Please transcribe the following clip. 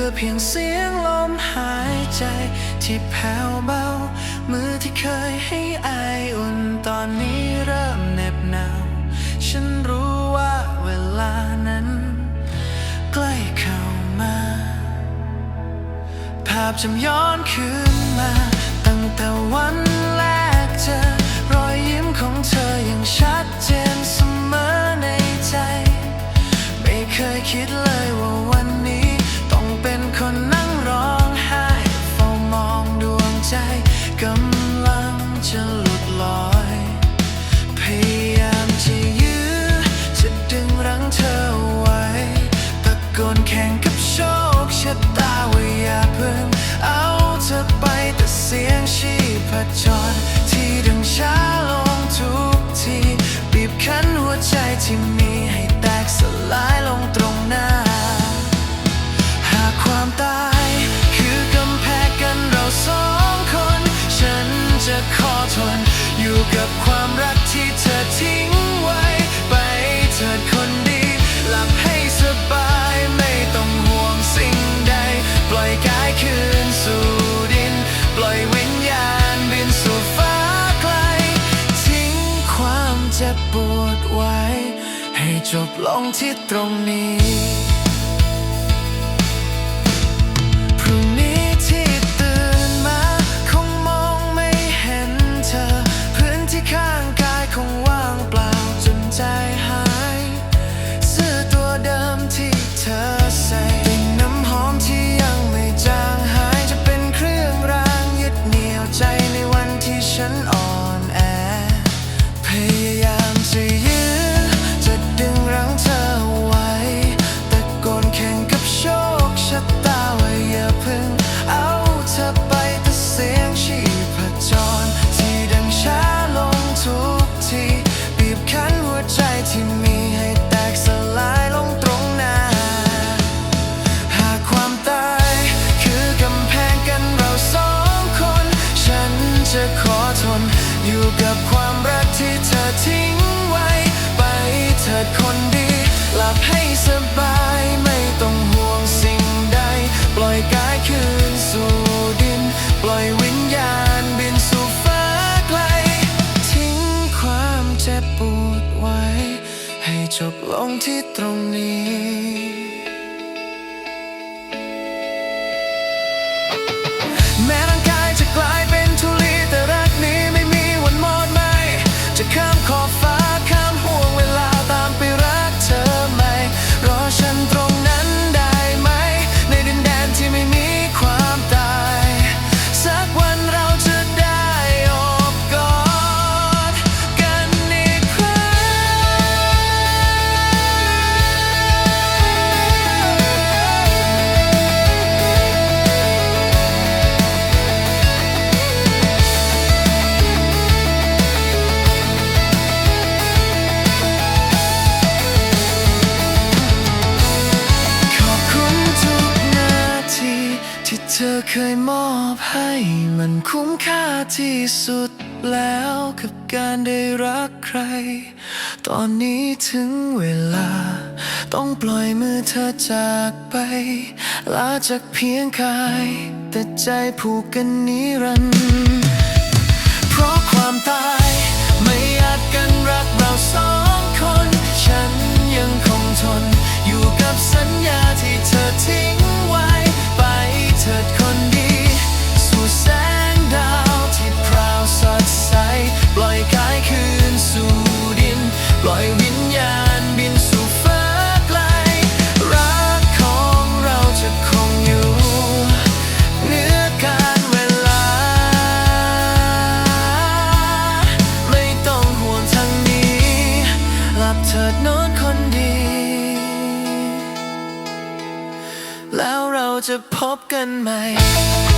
เหลือเพียงเสียงลมหายใจ ที่แผ่วเบา มือที่เคยให้อายอุ่นตอนนี้เริ่มเหน็บหนาว ฉันรู้ว่าเวลานั้น ใกล้เข้ามา ภาพจำย้อนคืนมา ตั้งแต่วันแรกเจอ กับความรักที่เธอทิ้งไว้ ไปเถิดคนดี หลับให้สบายไม่ต้องห่วงสิ่งใด ปล่อยกายคืนสู่ดิน ปล่อยวิญญาณบินสู่ฟ้าไกล ทิ้งความเจ็บปวดไว้ ให้จบลงที่ตรงนี้ จะขอทน อยู่กับความรักที่เธอทิ้งไว้ ไปเถิดคนดี หลับให้สบายไม่ต้องห่วงสิ่งใด ปล่อยกายคืนสู่ดิน ปล่อยวิญญาณบินสู่ฟ้าไกล ทิ้งความเจ็บปวดไว้ ให้จบลงที่ตรงนี้ ธอเคยมอบให้มันคุ้มค่าที่สุดแล้วกับการได้รักใคร ตอนนี้ถึงเวลา ต้องปล่อยมือเธอจากไป ลาจากเพียงกาย แต่ใจผูกกันนิรันดร์เพราะความตาย จะพบกันใหม่